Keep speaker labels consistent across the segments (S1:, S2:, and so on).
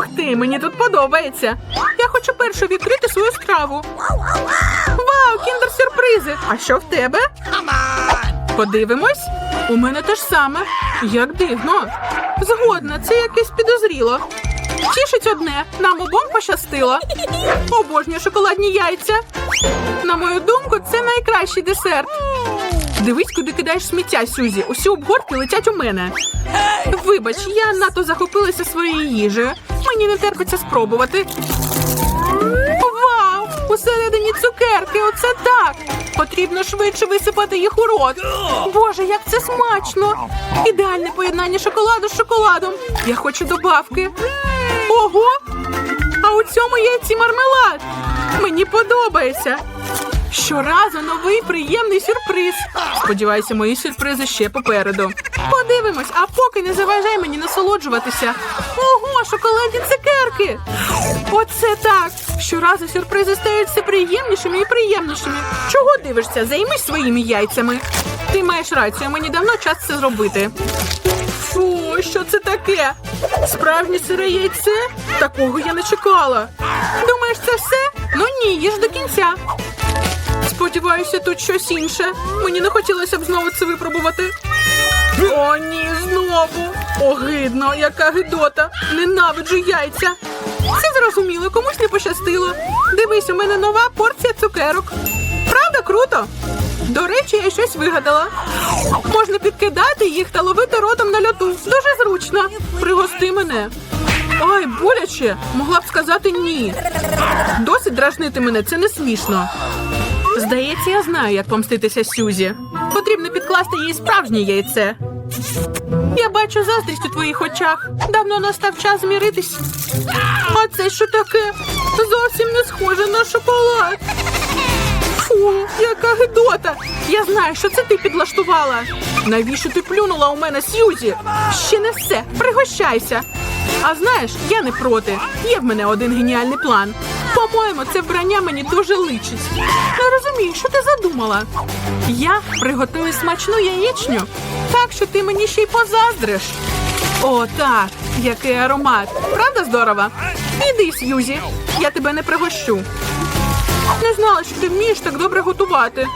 S1: Ух ти, мені тут подобається. Я хочу першу відкрити свою страву. Вау, кіндер-сюрпризи! А що в тебе? Подивимось. У мене те ж саме. Як дивно. Згодна, це якесь підозріло. Тішить одне, нам обом пощастило. Обожнюю шоколадні яйця. На мою думку, це найкращий десерт. Дивись, куди кидаєш сміття, Сюзі. Усі обгортки летять у мене. Вибач, я надто захопилася своєю їжею. Мені не терпиться спробувати. Вау! Усередині цукерки, оце так! Потрібно швидше висипати їх у рот. Боже, як це смачно! Ідеальне поєднання шоколаду з шоколадом. Я хочу добавки. Ого! А у цьому яйці мармелад. Мені подобається. Щоразу новий приємний сюрприз. Сподіваюся, мої сюрпризи ще попереду. Подивимось, а поки не заважай мені насолоджуватися. Ого, шоколадні цукерки! Оце так! Щоразу сюрпризи стають все приємнішими і приємнішими. Чого дивишся? Займись своїми яйцями. Ти маєш рацію, мені давно час це зробити. Що це таке? Справжнє сире яйце? Такого я не чекала. Думаєш, це все? Ну ні, їж до кінця. Сподіваюся, тут щось інше. Мені не хотілося б знову це випробувати. О, ні, знову. Огидно, яка гидота. Ненавиджу яйця. Це зрозуміло, комусь не пощастило. Дивись, у мене нова порція цукерок. Правда, круто? До речі, я щось вигадала. Можна підкидати їх та ловити ротом на льоту. Дуже зручно. Пригости мене. Ай, боляче. Могла б сказати ні. Досить дражнити мене, це не смішно. Здається, я знаю, як помститися Сюзі. Потрібно підкласти їй справжнє яйце. Я бачу заздрість у твоїх очах. Давно настав час зміритись. А це що таке? Зовсім не схоже на шоколад. Фу, яка гидота! Я знаю, що це ти підлаштувала. Навіщо ти плюнула у мене, Сьюзі? Ще не все, пригощайся. А знаєш, я не проти. Є в мене один геніальний план. По-моєму, це вбрання мені дуже личить. Не розумію, що ти задумала. Я приготую смачну яєчню, так що ти мені ще й позаздриш. О, так, який аромат. Правда здорово? Іди, Сьюзі, я тебе не пригощу. Не знала, що ти вмієш так добре готувати.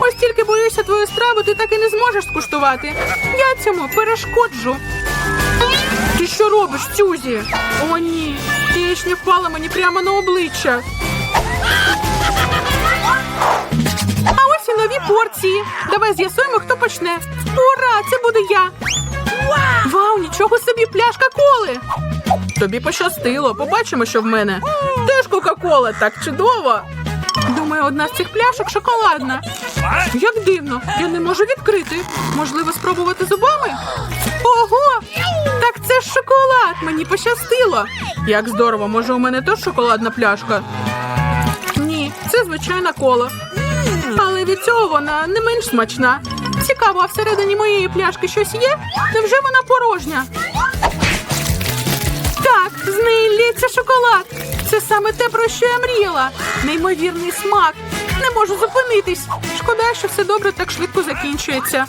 S1: Ось тільки боюся твою страву, ти так і не зможеш скуштувати. Я цьому перешкоджу. Ти що робиш, Сюзі? О, ні. Яєчня впала мені прямо на обличчя. А ось і нові порції. Давай з'ясуємо, хто почне. Ура! Це буду я. Вау, нічого собі, пляшка коли. Тобі пощастило, побачимо, що в мене. Теж Кока-Кола, так чудово. Думаю, одна з цих пляшок шоколадна. Як дивно, я не можу відкрити. Можливо, спробувати зубами? Ого! Так це ж шоколад! Мені пощастило. Як здорово, може, у мене теж шоколадна пляшка? Ні, це звичайна кола. Але від цього вона не менш смачна. Цікаво, а всередині моєї пляшки щось є? Невже вона порожня? Так, з неї лється шоколад. Це саме те, про що я мріяла. Неймовірний смак. Не можу зупинитись. Шкода, що все добре так швидко закінчується.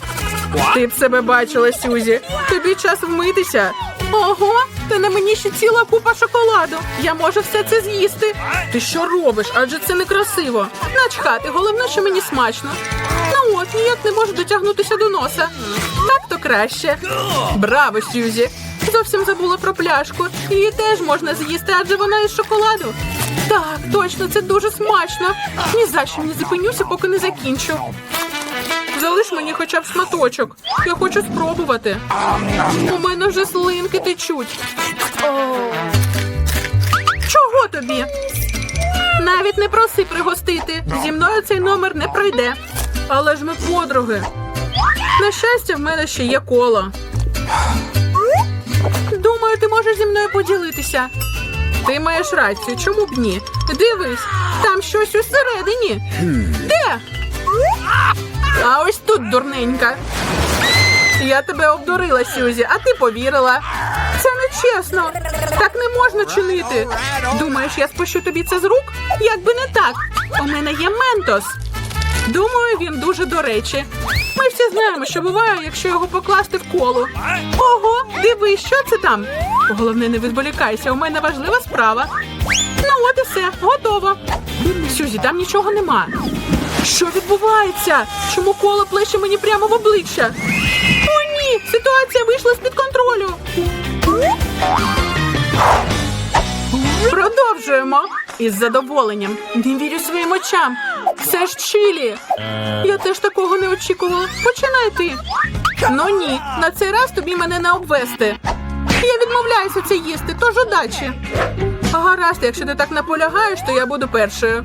S1: Ти б себе бачила, Сюзі. Тобі час вмитися. Ого, та на мені ще ціла купа шоколаду. Я можу все це з'їсти. Ти що робиш? Адже це некрасиво. Начхати, головне, що мені смачно. От, ніяк не можу дотягнутися до носа. Так то краще. Браво, Сюзі! Зовсім забула про пляшку. Її теж можна з'їсти, адже вона із шоколаду. Так, точно, це дуже смачно. Ні за що не зупинюся, поки не закінчу. Залиш мені хоча б шматочок. Я хочу спробувати. У мене вже слинки течуть. Чого тобі? Навіть не проси пригостити. Зі мною цей номер не пройде. Але ж ми подруги. На щастя, в мене ще є коло. Думаю, ти можеш зі мною поділитися. Ти маєш рацію, чому б ні? Дивись, там щось усередині. Де? А ось тут дурненька. Я тебе обдурила, Сюзі, а ти повірила. Це нечесно. Так не можна чинити. Думаєш, я спущу тобі це з рук? Як би не так. У мене є ментос. Думаю, він дуже до речі. Ми всі знаємо, що буває, якщо його покласти в коло. Ого, дивись, що це там? Головне, не відволікайся, у мене важлива справа. Ну, от і все, готово. Сюзі, там нічого нема. Що відбувається? Чому коло плече мені прямо в обличчя? О, ні! Ситуація вийшла з-під контролю. Продовжуємо. Із задоволенням. Не вірю своїм очам. Це ж чилі. Я теж такого не очікувала. Починай ти. Ну ні, на цей раз тобі мене не обвести. Я відмовляюся це їсти, тож удачі. Гаразд, якщо ти так наполягаєш, то я буду першою.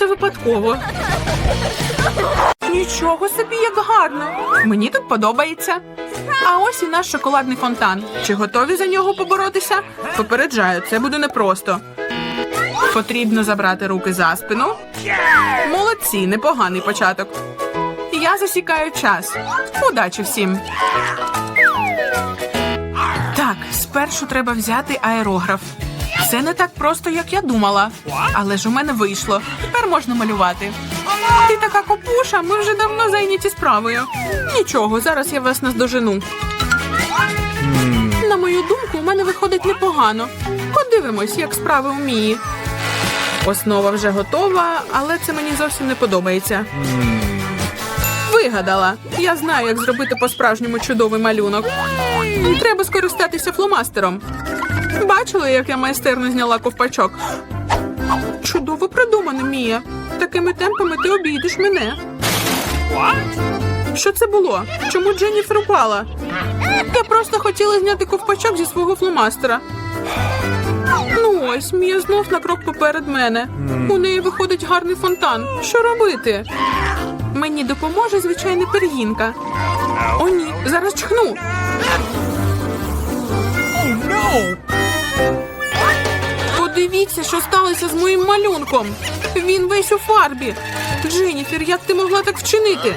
S1: Сталося випадково. Нічого собі, як гарно. Мені тут подобається. А ось і наш шоколадний фонтан. Чи готові за нього поборотися? Попереджаю, це буде непросто. Потрібно забрати руки за спину. Молодці, непоганий початок. Я засікаю час. Удачі всім. Так, спершу треба взяти аерограф. Це не так просто, як я думала. Але ж у мене вийшло. Тепер можна малювати. Ти така копуша, ми вже давно зайняті справою. Нічого, зараз я вас наздожену. На мою думку, у мене виходить непогано. Подивимось, як справи у Мії. Основа вже готова, але це мені зовсім не подобається. Вигадала. Я знаю, як зробити по-справжньому чудовий малюнок. Треба скористатися фломастером. Бачили, як я майстерно зняла ковпачок? Чудово придумано, Мія. Такими темпами ти обійдеш мене. Що це було? Чому Дженніфер упала? Я просто хотіла зняти ковпачок зі свого фломастера. Ну ось, Мія знов на крок поперед мене. У неї виходить гарний фонтан. Що робити? Мені допоможе звичайна пергінка. О, ні, зараз чхну. Подивіться, що сталося з моїм малюнком. Він весь у фарбі. Дженніфер, як ти могла так вчинити?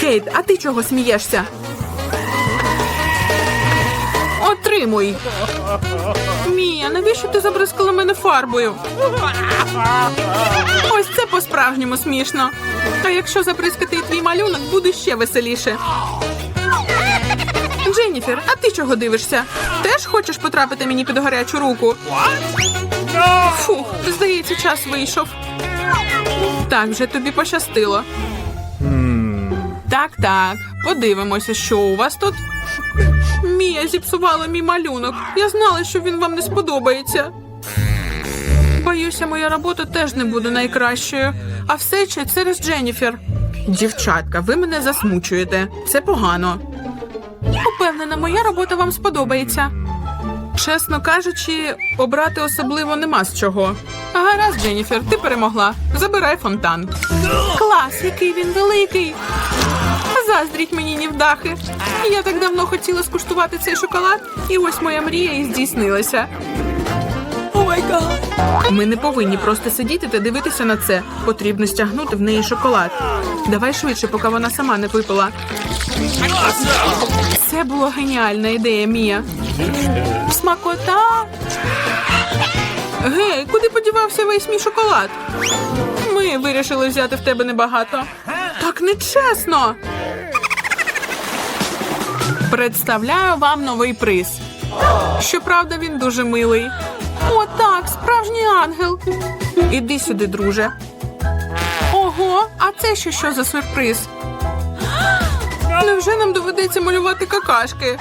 S1: Кейт, а ти чого смієшся? Отримуй. Мія, навіщо ти забризкала мене фарбою? Ось це по-справжньому смішно. А якщо забризкати твій малюнок, буде ще веселіше. Дженніфер, а ти чого дивишся? Теж хочеш потрапити мені під гарячу руку? Фух, здається, час вийшов. Так, вже тобі пощастило. Так, так, подивимося, що у вас тут. Мія зіпсувала мій малюнок. Я знала, що він вам не сподобається. Боюся, моя робота теж не буде найкращою. А все ще через Дженніфер. Дівчатка, ви мене засмучуєте. Це погано. Упевнена, моя робота вам сподобається. Чесно кажучи, обрати особливо нема з чого. Гаразд, Дженніфер, ти перемогла. Забирай фонтан. Клас, який він великий. Заздріть мені нівдахи. Я так давно хотіла скуштувати цей шоколад, і ось моя мрія і здійснилася. О, Ми не повинні просто сидіти та дивитися на це. Потрібно стягнути в неї шоколад. Давай швидше, поки вона сама не випила. Це була геніальна ідея, Мія. Смакота. Гей, куди подівався весь мій шоколад? Ми вирішили взяти в тебе небагато. Так нечесно. Представляю вам новий приз. Щоправда, він дуже милий. Так, справжній ангел. Іди сюди, друже. Ого, а це ще що за сюрприз? Невже нам доведеться малювати какашки?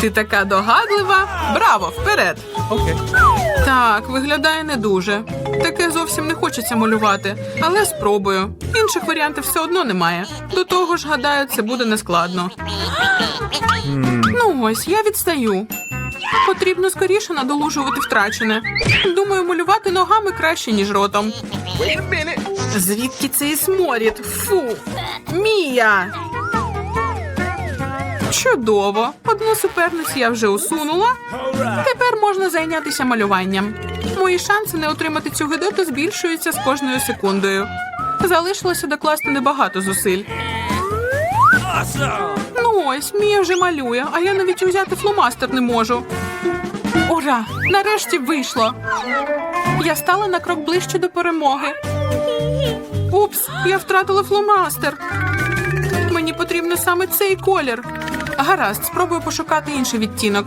S1: Ти така догадлива. Браво, вперед! Так, виглядає не дуже. Таке зовсім не хочеться малювати, але спробую. Інших варіантів все одно немає. До того ж, гадаю, це буде нескладно. Ну ось, я відстаю. Потрібно скоріше надолужувати втрачене. Думаю, малювати ногами краще, ніж ротом. Звідки цей сморід? Фу. Мія. Чудово. Одну суперницю я вже усунула. Тепер можна зайнятися малюванням. Мої шанси не отримати цю гидоту збільшуються з кожною секундою. Залишилося докласти небагато зусиль. Ось, Мія вже малює, а я навіть взяти фломастер не можу. Ура! Нарешті вийшло. Я стала на крок ближче до перемоги. Упс, я втратила фломастер. Мені потрібно саме цей колір. Гаразд, спробую пошукати інший відтінок.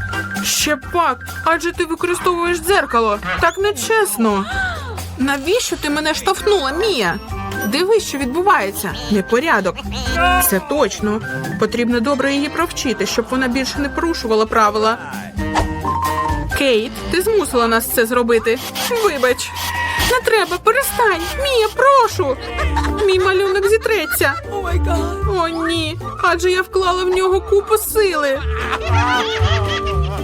S1: Ще пак, адже ти використовуєш дзеркало. Так нечесно. Навіщо ти мене штовхнула, Мія? Дивись, що відбувається. Непорядок. Це точно. Потрібно добре її провчити, щоб вона більше не порушувала правила. Кейт, ти змусила нас це зробити. Вибач. Не треба, перестань. Мія, прошу. Мій малюнок зітреться. О, ні. Адже я вклала в нього купу сили.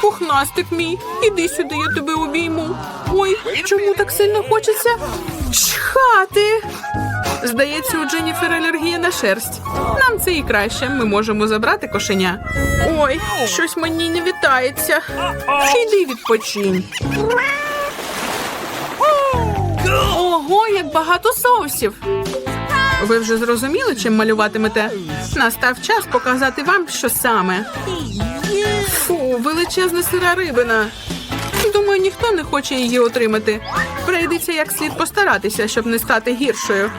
S1: Пухнастик мій, іди сюди, я тебе обійму. Ой, чому так сильно хочеться? Чхати. Здається, у Дженніфер алергія на шерсть. Нам це і краще. Ми можемо забрати кошеня. Ой, щось мені не вітається. Іди відпочинь. Ого, як багато соусів. Ви вже зрозуміли, чим малюватимете? Настав час показати вам, що саме. Фу, величезна сира рибина. Думаю, ніхто не хоче її отримати. Прийдеться як слід постаратися, щоб не стати гіршою.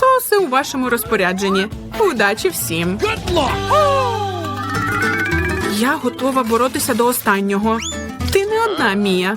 S1: Соуси у вашому розпорядженні. Удачі всім. Я готова боротися до останнього. Ти не одна, Мія.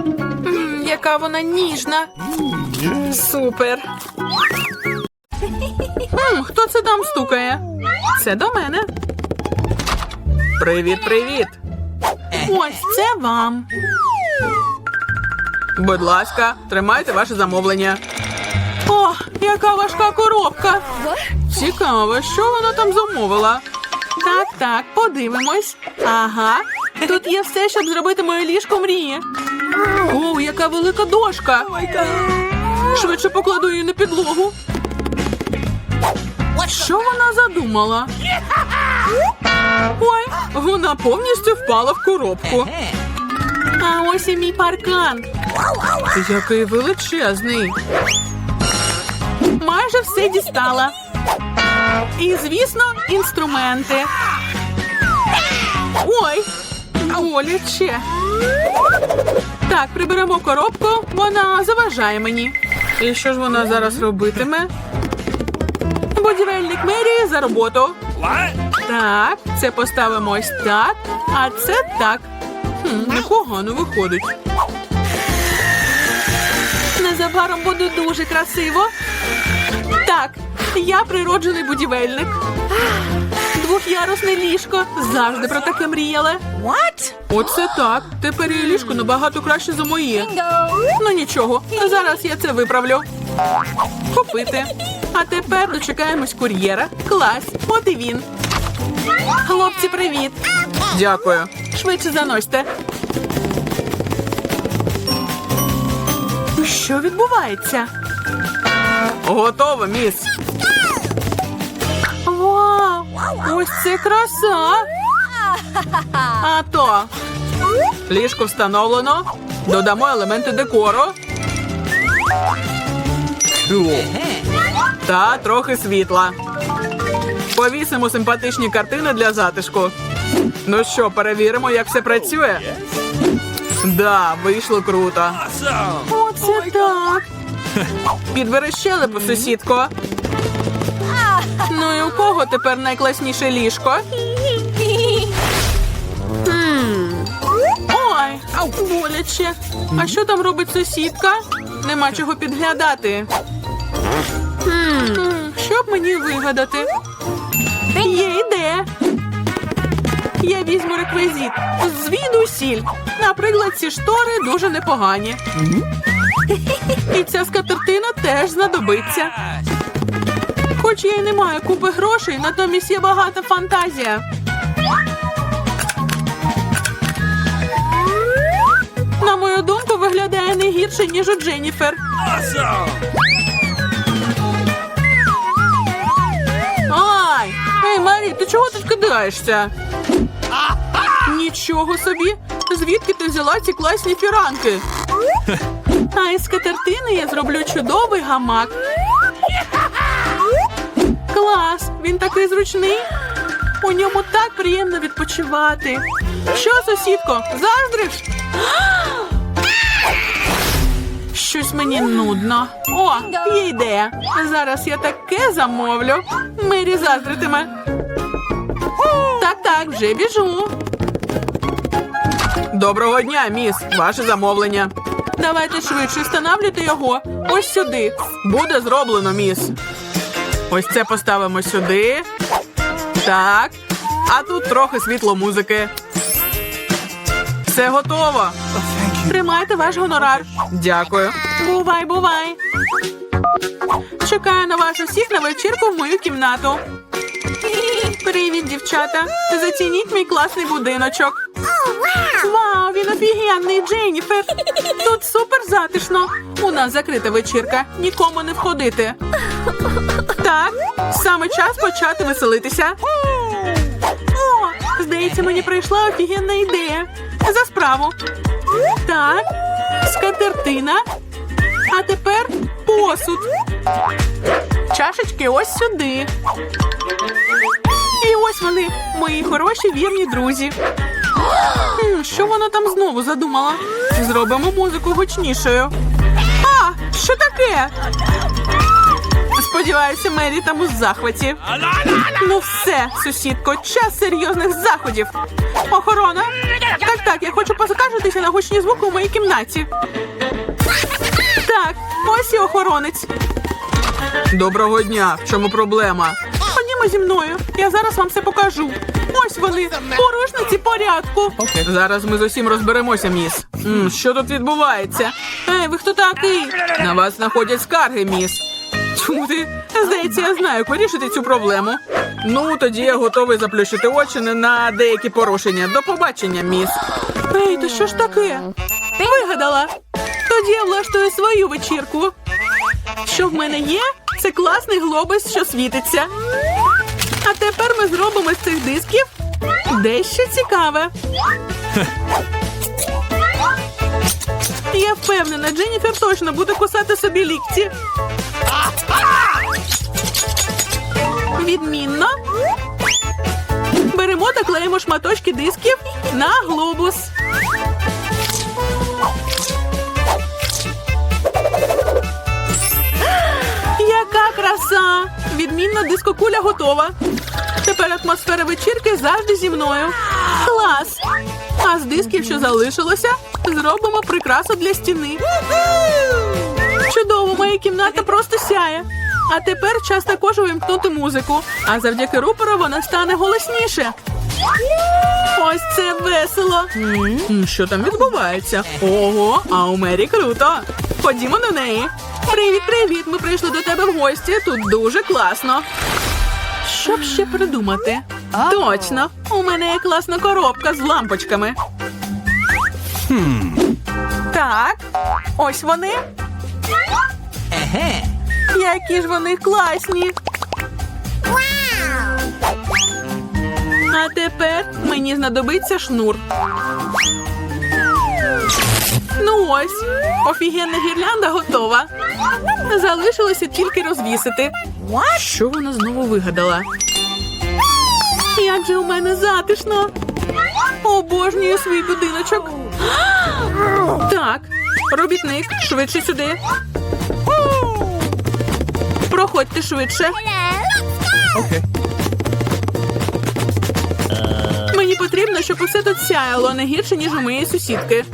S1: Яка вона ніжна. Супер. М, хто це там стукає? Це до мене. Привіт, привіт. Ось це вам. Будь ласка, тримайте ваше замовлення. О, яка важка коробка. Цікаво, що вона там замовила. Так, так, подивимось. Ага. Тут є все, щоб зробити моє ліжко мрії. О, яка велика дошка. Швидше покладу її на підлогу. Що вона задумала? Ой, вона повністю впала в коробку. А ось і мій паркан. Який величезний. Майже все дістала. І, звісно, інструменти. Ой, боляче. Так, приберемо коробку, вона заважає мені. І що ж вона зараз робитиме? Будівельник мерії за роботу. Так, це поставимо ось так, а це так. Хм, непогано виходить. Незабаром буде дуже красиво. Так, я природжений будівельник. Двох'ярусне ліжко. Завжди про таке мріяла.
S2: What?
S1: Оце так. Тепер її ліжко набагато краще за моє. Ну нічого, зараз я це виправлю. Купити. А тепер дочекаємось кур'єра. Клас, от і він. Хлопці, привіт. Дякую. Швидше заносьте. Що відбувається? Готово, міс. Ось це краса! А то. Ліжко встановлено. Додамо елементи декору. Та трохи світла. Повісимо симпатичні картини для затишку. Ну що, перевіримо, як все працює? Да, вийшло круто. Оце так. Підбери щелепу, сусідко. Тепер найкласніше ліжко? Ой, боляче. А що там робить сусідка? Нема чого підглядати. Що б мені вигадати? Є ідея. Я візьму реквізит. Звідусіль. Наприклад, ці штори дуже непогані. І ця скатертина теж знадобиться. Хоч я й не маю купи грошей, натомість є багата фантазія. На мою думку, виглядає не гірше, ніж у Дженніфер. Ай! Ей, Марі, ти чого тут кидаєшся? Нічого собі. Звідки ти взяла ці класні фіранки? А із скатертини я зроблю чудовий гамак. Клас! Він такий зручний. У ньому так приємно відпочивати. Що, сусідко, заздриш? Щось мені нудно. О, є ідея. Зараз я таке замовлю. Мері заздритиме. Так, так, вже біжу. Доброго дня, міс. Ваше замовлення. Давайте швидше встановлюйте його. Ось сюди. Буде зроблено, міс. Ось це поставимо сюди. Так. А тут трохи світло музики. Все готово. Тримайте ваш гонорар. Дякую. Бувай, бувай. Чекаю на вас усіх на вечірку в мою кімнату. Привіт, дівчата. Зацініть мій класний будиночок. Він офігенний, Дженніфер. Тут супер затишно. У нас закрита вечірка. Нікому не входити. Так, саме час почати веселитися. О, здається, мені прийшла офігенна ідея. За справу. Так, скатертина. А тепер посуд. Чашечки ось сюди. І ось вони, мої хороші вірні друзі. Що вона там знову задумала? Зробимо музику гучнішою. А, що таке? Сподіваюся, Мері там у захваті. Ну все, сусідко, час серйозних заходів. Охорона. Так, так, я хочу поскаржитися на гучні звуки у моїй кімнаті. Так, ось і охоронець. Доброго дня. В чому проблема? Ходімо зі мною. Я зараз вам все покажу. Ось вони, порушниці порядку. Зараз ми з усім розберемося, міс. М, що тут відбувається? Ей, ви хто такий? На вас знаходять скарги, міс. Чому ти? Здається, я знаю, як вирішити цю проблему. Ну, тоді я готовий заплющити очі на деякі порушення. До побачення, міс. Ей, то що ж таке? Вигадала. Тоді я влаштую свою вечірку. Що в мене є? Це класний глобус, що світиться. А тепер ми зробимо з цих дисків дещо цікаве. Я впевнена, Дженніфер точно буде кусати собі лікті. Відмінно. Беремо та клеїмо шматочки дисків на глобус. Яка краса! Відмінна дискокуля готова. Тепер атмосфера вечірки завжди зі мною. Клас! А з дисків, що залишилося, зробимо прикрасу для стіни. Чудово, моя кімната просто сяє. А тепер час також увімкнути музику. А завдяки рупору вона стане голосніше. Ось це весело. Що там відбувається? Ого, а у Мері круто. Ходімо до неї. Привіт, привіт. Ми прийшли до тебе в гості. Тут дуже класно. Що б ще придумати? Точно, у мене є класна коробка з лампочками. Так, ось вони. Еге. Які ж вони класні. А тепер мені знадобиться шнур. Ну ось, офігенна гірлянда готова. Залишилося тільки розвісити. Що вона знову вигадала? Як же у мене затишно. Обожнюю свій будиночок. Так, робітник, швидше сюди. Проходьте швидше. Мені потрібно, щоб усе тут сяяло не гірше, ніж у моєї сусідки.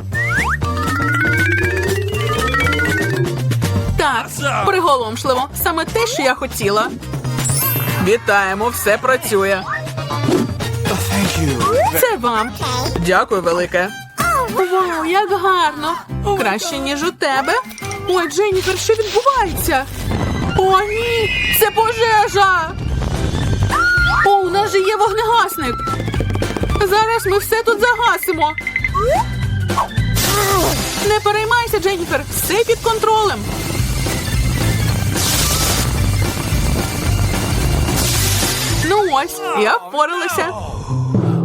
S1: Так, приголомшливо. Саме те, що я хотіла. Вітаємо, все працює. Це вам. Дякую, велике. Вау, як гарно! Краще, ніж у тебе. Ой, Дженніфер, що відбувається? О, ні! Це пожежа! О, у нас же є вогнегасник. Зараз ми все тут загасимо. Не переймайся, Дженніфер, все під контролем. Ось, я впоралася.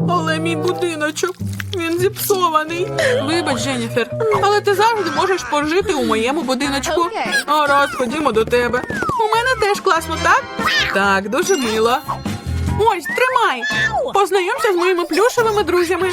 S1: Але мій будиночок, він зіпсований. Вибач, Дженніфер, але ти завжди можеш пожити у моєму будиночку. Гаразд, ходімо до тебе. У мене теж класно, так? Так, дуже мило. Ось, тримай. Познайомся з моїми плюшевими друзями.